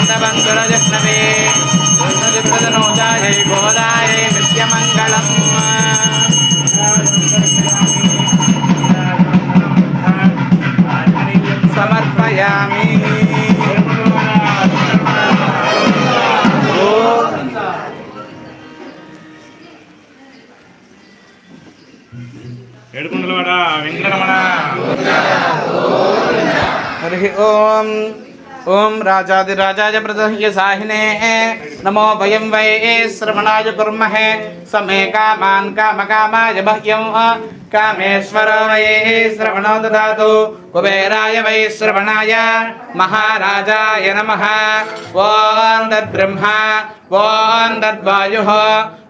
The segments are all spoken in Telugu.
శాంతబంధురజష్ణవే కృష్ణజుప్రదనోదాయై గోదాయై నిత్యమంగళం. సమర్పయామి. ఏడుకుండలవాడ వెంకటరమణ. హరి ఓం. ఓం రాజాదిరాజాయ ప్రదహ్య సాహినే. నమో వయం వై శ్రవణాయ కుర్మహే. సమే కామాన్ కామకామాయ మహ్యం కామేశ్వర వై శ్రవణో దాతు. కుబేరాయ వై శ్రవణాయ మహారాజాయ నమ. ఓం తద్బ్రహ్మ. ఓం తద్వాయు.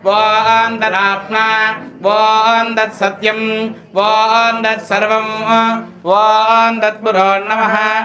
ఓం తదాత్మ. ఓం తత్సత్యం. ఓం తత్సర్వం. ఓం తత్పురో నమ.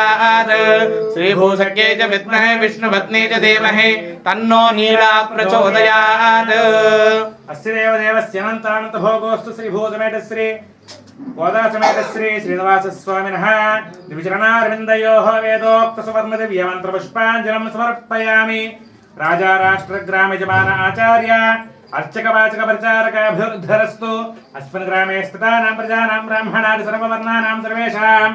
प्रचोदयात् श्रीभूषके च विद्महे, विष्णुपत्नी च देवहे तन्नो नीला प्रचोदयात्। अस्य द्विचरणारविन्दयोः समर्पयामि। राजा राष्ट्रग्रामयजमान आचार्य अर्चकवाचकप्रचारकाभिर्धरस्तु अस्मिन् ग्रामे स्थितानां प्रजानां ब्राह्मणादि सर्ववर्णानां सर्वेषाम्।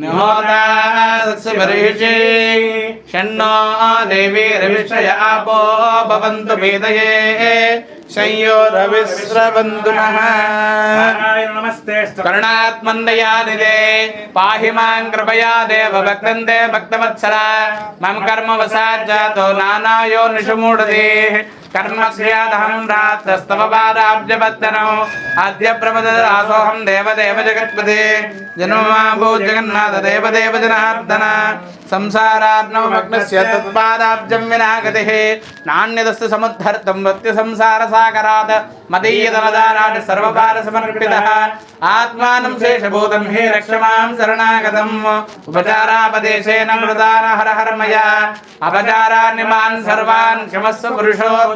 निहोदास्यमरीषि षण्णो देवी रविश्रय आपो भवन्तु मेदये संयोरविस्रवन्तु नः नमस्ते करुणात्मन्दयादिदे पाहि मां कृपया देव भक्तन्दे भक्तवत्सरा मम कर्म वसाज्जातो नानायो निषमूढदेः నిషమూఢదే కర్మ శ్రియాదహం రాత్రస్తవ పాదాబ్జపత్తనం అద్య ప్రమదాసోహం దేవదేవ జగత్పదే జన్మభూ జగన్నాథ దేవదేవ జనార్దన సంసారార్ణవమగ్నస్య తత్పాదాబ్జం వినాగతిः నాణ్యదస్తు సముద్ధర్తం మృత్యు సంసార సాగరాత్ మదీయదనదారాట్ సర్వపార సమర్పితः ఆత్మానం శేషభూతం హే రక్ష మాం శరణాగతం ఉపచారాపదేశేన మృదాన హర హర మయా అపచారాన్ని మాన్ సర్వాన్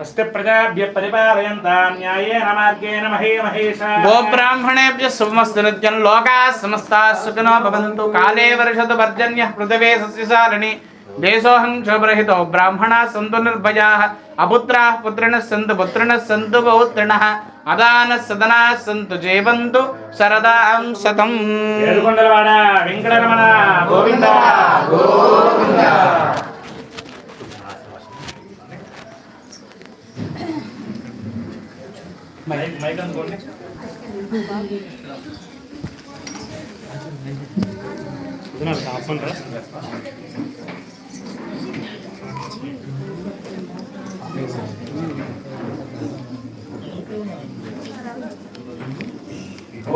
అస్తి ప్రజాభ్య మార్గేణ మహే గోబ్రాహ్మణేభ్య నిత్యం లోకా సమస్తా సుఖినో భవంతు కాలే వర్షతు పర్జన్య పృథివే సస్యశాలిని దేశోహం క్షోభరహితో బ్రాహ్మణా సంతు నిర్భయా అపుత్రా పుత్రిణ సంతు పుత్రిణ సంతు పౌత్రిణ అదాన సదనా సంతు జీవంతు శరదాం శతం వెంకటరమణ గోవింద మైక్ మైక్ అందుకోండి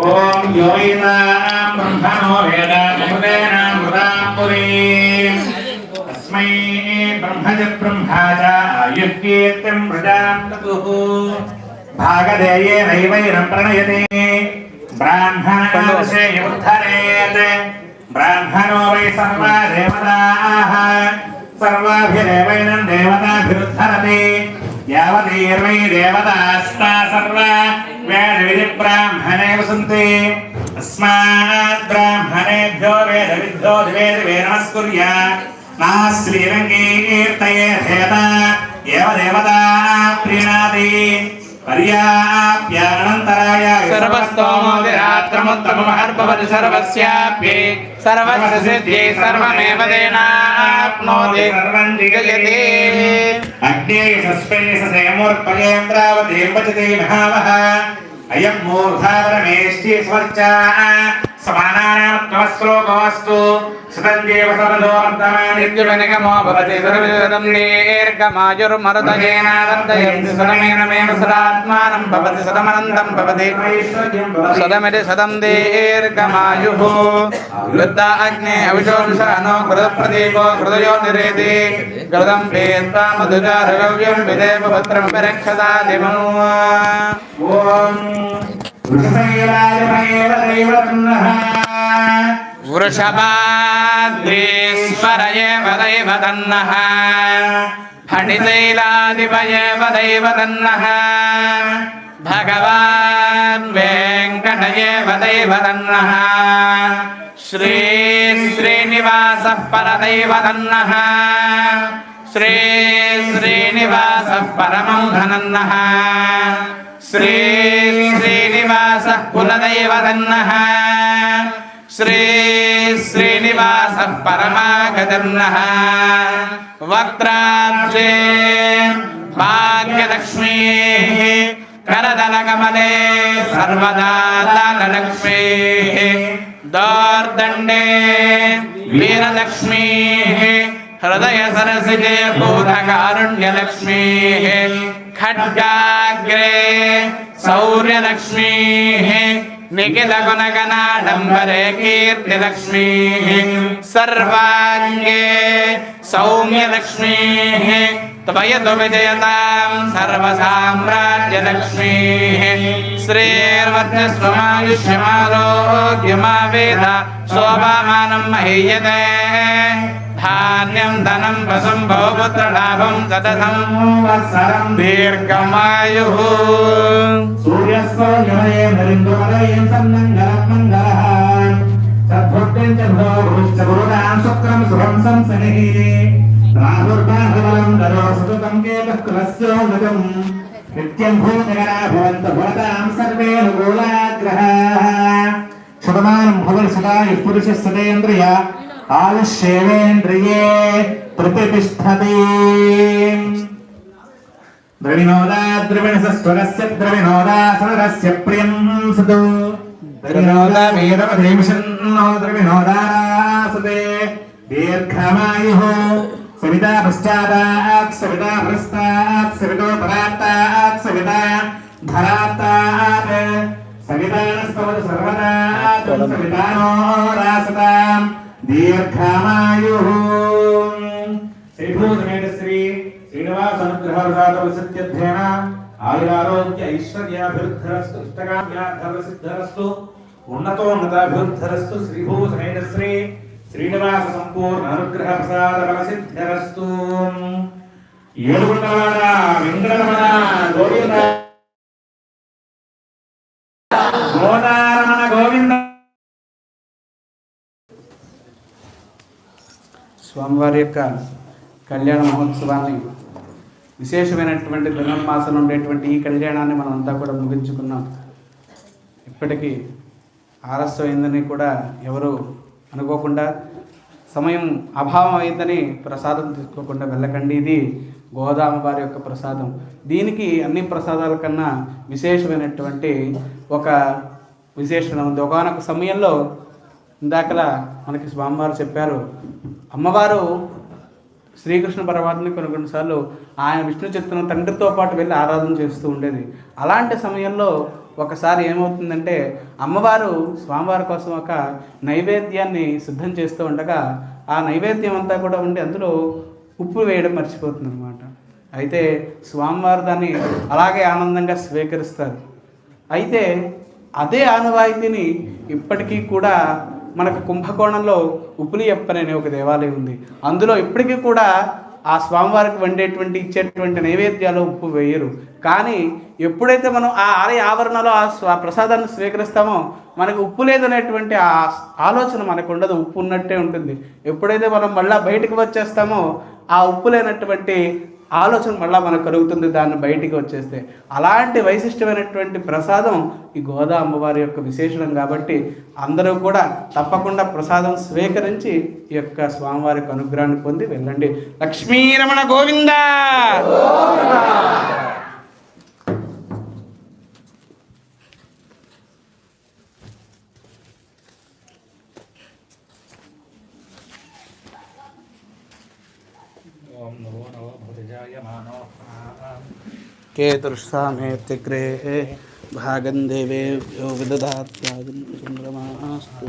ఓం యోగినాం బ్రహ్మణో వేద బహుదేనాం మృదాం పురీం తస్మై బ్రహ్మజ బ్రహ్మాజ ప్రజాం దదుః భాగధేయేనైవైరం ప్రణయతే బ్రాహ్మణేయుద్ధరేత్ బ్రాహ్మణో వై సర్వా దేవతాః సర్వాభిరేవైన దేవతాభిరుద్ధరతి యావదీర్వై దేవతాస్తా సర్వా వేద విధి బ్రాహ్మణే వసంతి అస్మాత్ బ్రాహ్మణేభ్యో వేద విద్యో ద్వేద వేణస్కుర్య నా శ్రీరంగీ కీర్తయే భేద ఏవ దేవతా ప్రీణాది पर्याप्यानन्तराय सर्वस्तोमोदिरात्रमुत्तममहर्भवति सर्वस्याप्ये सर्वस्य सिद्ध्ये सर्वमेव तेनाप्नोति जयते अग्ने सस्पेशसेमोर्पयेन्द्रावतीं पचते महावः अयं मूर्धावरमेष्टि स्वर्चा సమానానాత్మశ్లోకోస్తు సుతందేవ సర్వదోర్ధనానిత్యుడనిగమో భవతి సర్వేదం దీర్ఘమాయుర్మరుతయేనాదంతయంతి సదమేన మేన సదాత్మానం భవతి సదమనందం భవతి సదమితి సదం దీర్ఘమాయుః వృద్ధ అగ్నే అవిశోషానో కృత ప్రదీపో కృతయో నిరేతి కృతం పేత్వా మధుజా రగవ్యం విదేవ పత్రం విరక్షదా దిమను ఓం वृषशैलायमयेव दैवतन्नः वृषभाद्रीश्वर एव दैव तन्नः फणिशैलादिप एव दैव तन्नः भगवान् वेङ्कट एव दैव तन्नः श्री श्रीनिवासः परदैव तन्नः श्री श्रीनिवासः परमं धनन्नः శ్రీ శ్రీనివాస కులదైవతన్నః శ్రీ శ్రీనివాస పరమాగతన్నః వక్త్రాబ్జే భాగ్యలక్ష్మీః కరదలకమలే సర్వదా లాలలక్ష్మీః దోర్దండే వీరలక్ష్మీః హృదయ సరసిజే భూతకారుణ్యలక్ష్మీః खड्गाग्रे सौर्यलक्ष्मीः निखिल गुणगणाडम्बरे कीर्तिलक्ष्मीः सर्वाङ्गे सौम्यलक्ष्मीः त्वयतु विजयतां सर्वसाम्राज्यलक्ष्मीः श्रीर्वर्चस्वमायुष्यमारोग्यमावेद शोभामानं महीयते धान्यं धनं वसुं बहुपुत्रलाभं सततं वत्सरं दीर्घमायुः सूर्यस्वयमये मरिन्दोदयं सन्मङ्गलं मङ्गलः सद्भक्तिं च भोश्च गुरुणां शुक्रं शुभं संसनिः राहुर्बाहुबलं दरो सततं केतः कुलस्योदकम् नित्यं भूतगणा भवन्त भवतां सर्वे अनुकूलाग्रहाः शतमानं भवति सदा यः पुरुषः सदेन्द्रिय కాలశేవేంద్రియే ప్రతిష్టతి ద్రవినోదా ద్రవిణసస్వరస్య ద్రవినోదాసరస్య ప్రియం సుతు ద్రవినోదా వేదమధేమిషన్నో ద్రవినోదాసతే దీర్ఘమాయుః సవితా పశ్చాదాత్ సవితా హృస్తాత్ సవితో పరాత్తాత్ సవితా ధరాత్తాత్ సవితానస్తవతు సర్వదాత్ సవితానో రాసతాం దీర్ఘమాయు శ్రీభూషణేట శ్రీ శ్రీనివాస సంపూర్ణ అనుగ్రహ ప్రసాద బలసిద్ధిరస్తు గోవింద స్వామివారి యొక్క కళ్యాణ మహోత్సవాన్ని విశేషమైనటువంటి ధనుర్మాసం ఉండేటువంటి ఈ కళ్యాణాన్ని మనం అంతా కూడా ముగించుకున్నాం. ఇప్పటికీ ఆలస్యం అయిందని కూడా ఎవరు అనుకోకుండా సమయం అభావం అయిందని ప్రసాదం తీసుకోకుండా వెళ్ళకండి. ఇది గోదామ వారి యొక్క ప్రసాదం. దీనికి అన్ని ప్రసాదాల కన్నా విశేషమైనటువంటి ఒక విశేషణ ఉంది. ఒకనొక సమయంలో ఇందాకలా మనకి స్వామివారు చెప్పారు అమ్మవారు శ్రీకృష్ణ పరమాత్మని కొన్ని కొన్నిసార్లు ఆయన విష్ణు చిత్రం తండ్రితో పాటు వెళ్ళి ఆరాధన చేస్తూ ఉండేది. అలాంటి సమయంలో ఒకసారి ఏమవుతుందంటే అమ్మవారు స్వామివారి కోసం ఒక నైవేద్యాన్ని సిద్ధం చేస్తూ ఉండగా ఆ నైవేద్యం అంతా కూడా ఉండి అందులో ఉప్పు వేయడం మర్చిపోతుంది అనమాట అయితే స్వామివారు దాన్ని అలాగే ఆనందంగా స్వీకరిస్తారు. అయితే అదే ఆనవాయితీని ఇప్పటికీ కూడా మనకు కుంభకోణంలో ఉపులి అనే ఒక దేవాలయం ఉంది. అందులో ఇప్పటికీ కూడా ఆ స్వామివారికి వండేటువంటి ఇచ్చేటువంటి నైవేద్యాలు ఉప్పు వేయరు. కానీ ఎప్పుడైతే మనం ఆ ఆలయ ఆవరణలో ఆ ప్రసాదాన్ని స్వీకరిస్తామో మనకు ఉప్పు లేదనేటువంటి ఆ ఆలోచన మనకు ఉండదు. ఉప్పు ఉన్నట్టే ఉంటుంది. ఎప్పుడైతే మనం మళ్ళీ బయటకు వచ్చేస్తామో ఆ ఉప్పు లేనటువంటి ఆలోచన మళ్ళీ మనకు కలుగుతుంది దాన్ని బయటికి వచ్చేస్తే. అలాంటి వైశిష్టమైనటువంటి ప్రసాదం ఈ గోదా అమ్మవారి యొక్క విశేషణం కాబట్టి అందరూ కూడా తప్పకుండా ప్రసాదం స్వీకరించి ఈ యొక్క స్వామివారికి అనుగ్రహాన్ని పొంది వెళ్ళండి. లక్ష్మీరమణ గోవింద! हेतुर्षामेत्यग्रे भागन्देवेभ्यो विदधात्यागं चन्द्रमास्तु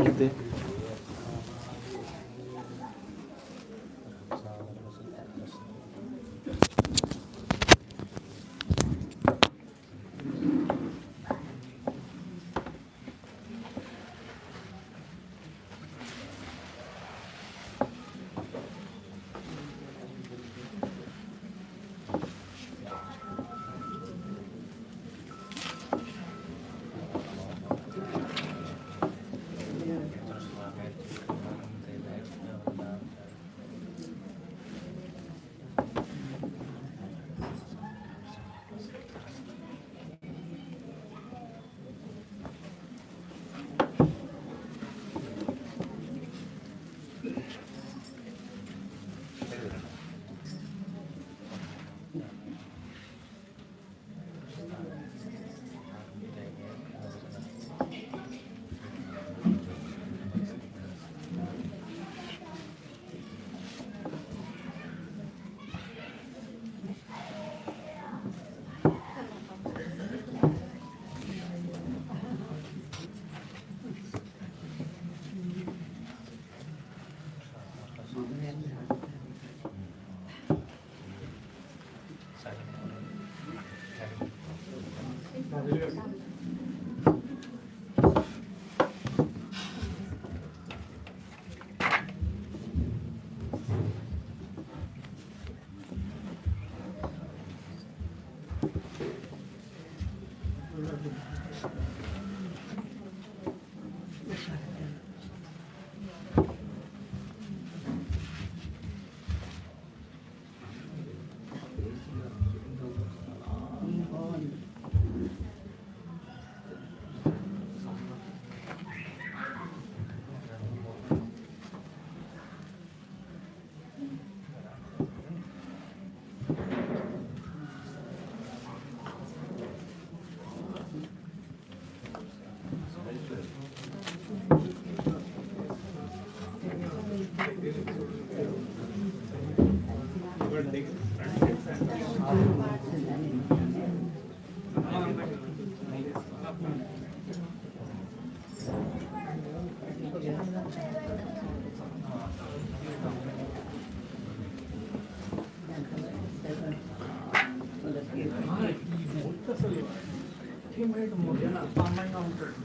విదదాత్యాగం చంద్రమాస్తు అందంగా ఉంటాడు.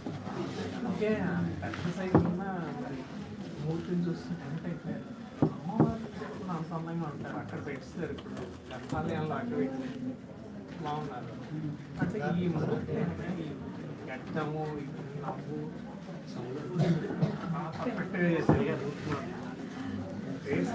అందుకే ఎక్సర్సైజ్ ఉన్న మరి మూర్తిని చూస్తే టెంట్ అయిపోయారు. అమ్మవారు అంత అందంగా ఉంటారు. అక్కడ పెట్టిస్తారు ఇప్పుడు. గర్భాలయంలో అక్కడ పెట్టి బాగున్నారు అంటే ఈ మూర్తి అంటే ఈ గడ్డము ఈ నవ్వు పర్ఫెక్ట్గా చేశారు. ఇక ఫేస్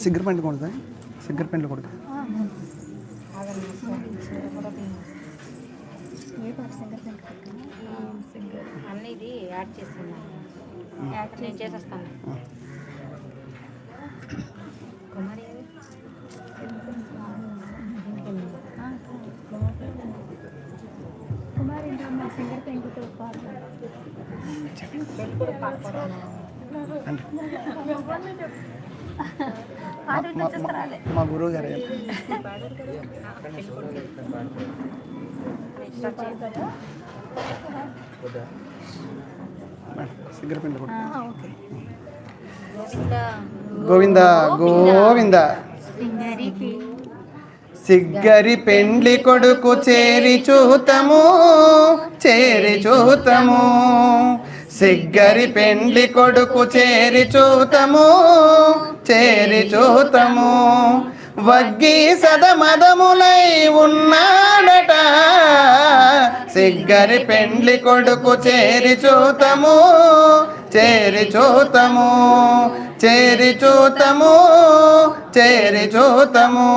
సిగ్గర్ పెంట్ కొడుతుంది సిగ్గర్ పెంట్లు కొడుతుంది అన్నది యాడ్ చేసాను యాడ్ నేను చేసేస్తాను కుమారి సింగర్ పెంకుతో పాడు కూడా పాడు మా గురువు గారు గోవింద గోవింద. సిగ్గరి పెండ్లి కొడుకు చేరి చూతము చేరి చూతము. సిగ్గరి పెండ్లి కొడుకు చేరి చూతము చేరి చూతము. వగ్గి సదమదములై ఉన్నాడట. సిగ్గరి పెండ్లి కొడుకు చేరి చూతము. చేరి చూతము. చేరి చూతము. చేరి చూతము.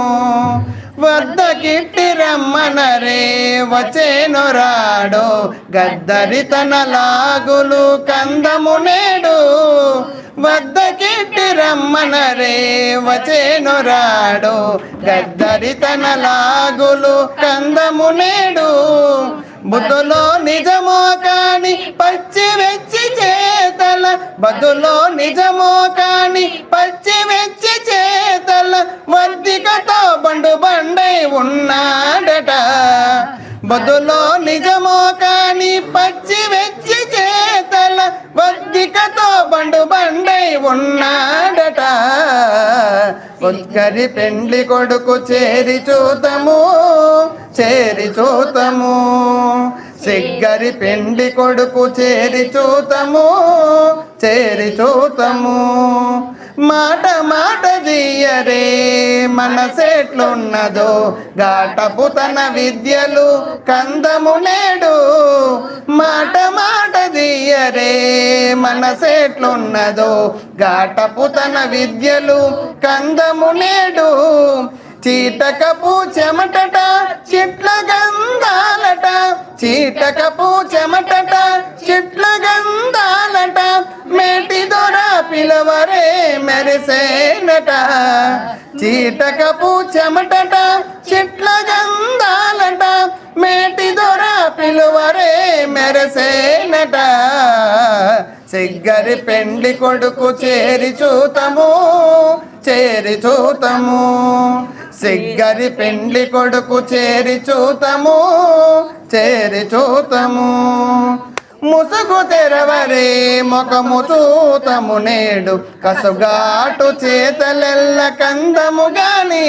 వద్ద కిట్టి రమ్మనరే వచ్చేను రాడో గద్దరి తన లాగులు కందము నేడు వద్ద కిట్టి రమ్మనరే వచ్చేను రాడో గద్దరి తన లాగులు కందము నేడు. బుద్ధులో నిజమో కాని పచ్చి వెచ్చి చేతల బదులో నిజమో కాని పచ్చి వెచ్చి చేతల వర్దికతో బండు బండై ఉన్నాడట. బదులో నిజ ఉన్నాడట. ఒక్కరి పెండ్లి కొడుకు చేరి చూతము చేరి చూతము. సిగ్గరి పిండి కొడుకు చేరి చూతము. చేరి చూతము. మాట మాట జీయరే మనసెట్లున్నదో. గాటపు తన విద్యలు కందము నేడు. మాట మాట జీయరే మనసెట్లున్నదో. గాటపు తన విద్యలు కందము నేడు. చీటకపు చెమటట చిట్ల గంధాలట. చీటకపు చెమటట చిట్ల గంధాలట. మేటి దొర పిలవరే మెరిసేనట. చీటకపు చెమటట చిట్ల గంధాలట. మేటి దొర పిలువరే మెరసేనట. చిగ్గరి పెండ్లి కొడుకు చేరి చూతము చేరి చూతము. సిగ్గరి పెండ్లి కొడుకు చేరి చూతము చేరి చూతము. ముసుగు తెరవరే ముఖము చూతము నేడు కసుగాటు చేతలెల్ల కందము గాని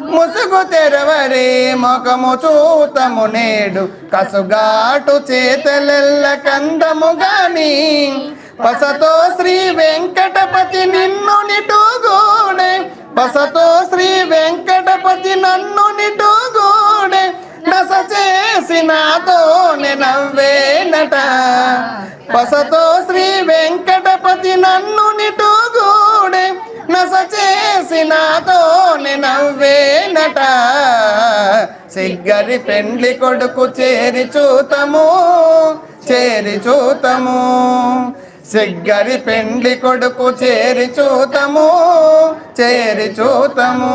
ముసుగు తెరవరే ముఖము చూతము నేడు. కసుగాటు చేతలెల్ల కందము గాని పసతో శ్రీ వెంకటపతి నిన్ను నిటూగూడే. పసతో శ్రీ వెంకటపతి నన్ను నిటూగూడే. నస చేసి నాతోనే నవ్వేనట పసతో శ్రీ వెంకటపతి నన్ను నిటూగూడే. నస చేసినాతో నవ్వేనట. సిగ్గరి పెండ్లి కొడుకు చేరి చూతము చేరి చూతము. సిగ్గరి పెండ్లి కొడుకు చేరి చూతము చేరి చూతము.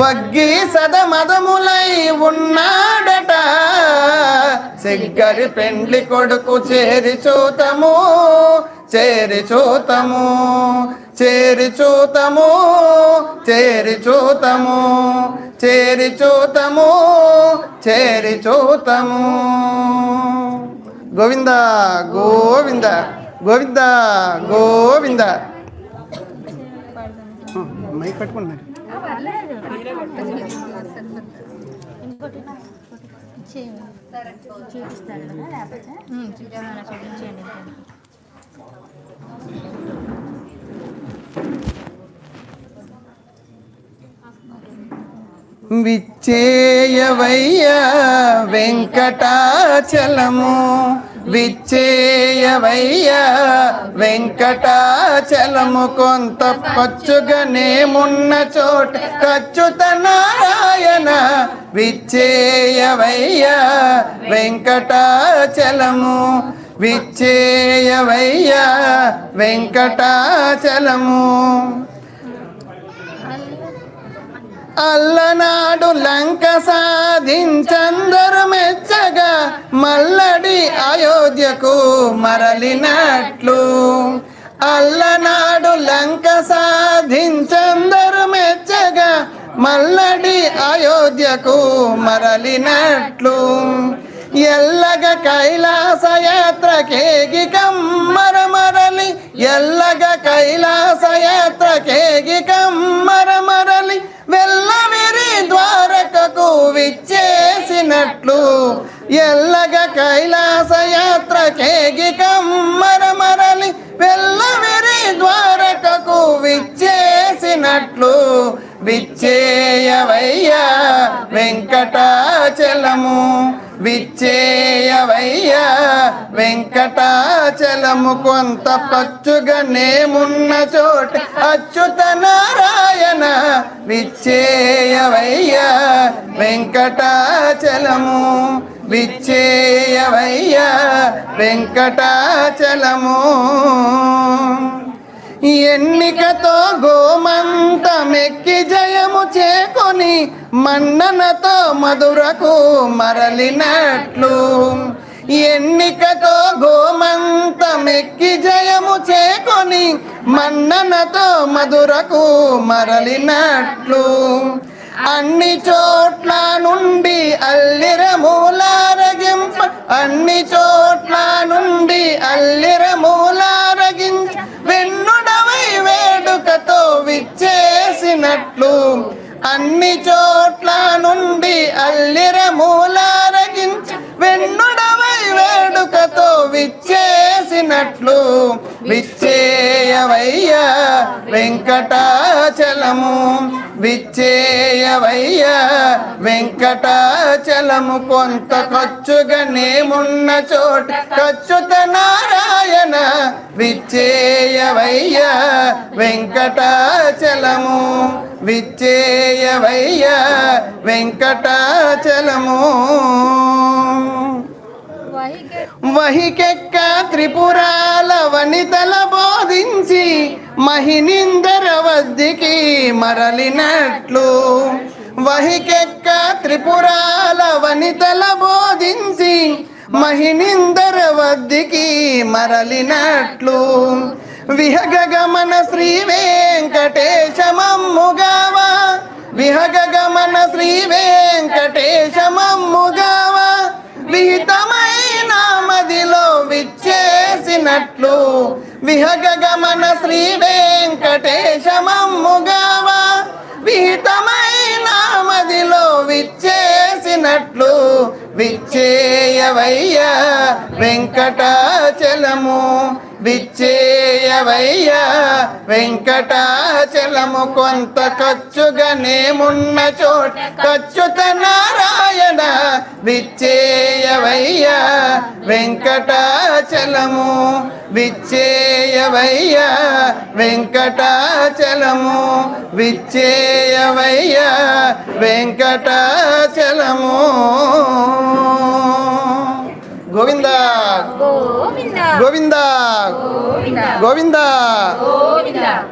వగ్గి సదమదములై ఉన్నాడట. సిగ్గరి పెండ్లి కొడుకు చేరి చూతము చేరి చూతము. చేరి చూతము చేరి చూతము చేరి చూతము చేరి చూతము. గోవింద గోవింద గోవింద గోవింద. మైక్ పెట్టుకోండి. చూపిస్తాడు కదా లేకపోతే చూపించండి విచ్చేయవయ్యా వెంకటాచలము. విచ్చేయవయ్యా వెంకటాచలము. కొంత పచ్చుగనేమున్న చోట ఖచ్చుత నారాయణ. విచ్చేయవయ్యా వెంకటాచలము. విచ్చేయవయ్యా వెంకటాచలము. అల్లనాడు లంక సాధించందరు మెచ్చగా మల్లడి అయోధ్యకు మరలినట్లు. అల్లనాడు లంక సాధించందరు మెచ్చగా మల్లడి అయోధ్యకు మరలినట్లు. ఎల్లగ కైలాస యాత్రకేగి కమ్మర మరలి ఎల్లగ కైలాస యాత్రకేగి విచ్చేసినట్లు ఎల్లగ కైలాస యాత్రకేగి కమ్మరమరలి వెళ్ళవిరి ద్వారకకు విచ్చేసినట్లు విచ్చేయవయ్యా వెంకటాచలము. విచ్చేయవయ్యా వెంకటాచలము కొంత పచ్చుగనేమున్న చోట అచ్యుత నారాయణ విచ్చేయవయ్యా వెంకటాచలము విచ్చేయవయ్యా వెంకటాచలము. ఎన్నికతో గోమంతమెక్కి జయము చేకొని మన్ననతో మధురకు మరలినట్లు. ఎన్నికతో గోమంతమెక్కి జయము చేకొని మన్ననతో మధురకు మరలినట్లు. అన్ని చోట్ల నుండి అల్లిరమూలారగింప అన్ని చోట్ల నుండి అల్లిర అన్ని చోట్ల నుండి అల్లిర మూలారగించి వెన్నుడవై వేడుకతో విచ్చేసినట్లు విచ్చేయవయ్యా వెంకటాచలము. విచ్చేయవయ్యా వెంకటాచలము కొంత ఖర్చుగానేమున్న చోట ఖర్చుత నారాయణ విచ్చేయవయ్యా వెంకటాచలము విచ్చేయవయ్యా వెంకటాచలము. వహికెక్క త్రిపురాల వనితల బోధించి మహినిందర వద్దికి మరలినట్లు. వహికెక్క త్రిపురాల వనితల బోధించి మహినిందర వద్దికి మరలినట్లు. విహగమన శ్రీ వెంకటేశమమ్ముగావా. విహగమన శ్రీ వెంకటేశమమ్ముగావా. విహితమై విచ్చేసినట్లు విహగమన శ్రీ వెంకటేశమమ్ముగావా విహితమైన మదిలో విచ్చేసినట్లు విచ్చేయవయ్యా వెంకటాచలము విచ్చేయవయ్యా వెంకటాచలము. కొంత ఖర్చుగానేమున్న చోట ఖర్చుత నారాయణ విచ్చేయవయ్యా వెంకటాచలము. విచ్చేయవయ్యా వెంకటాచలము. విచ్చేయవయ్యా వెంకటాచలము. గోవింద. గోవింద. గోవింద. గోవింద.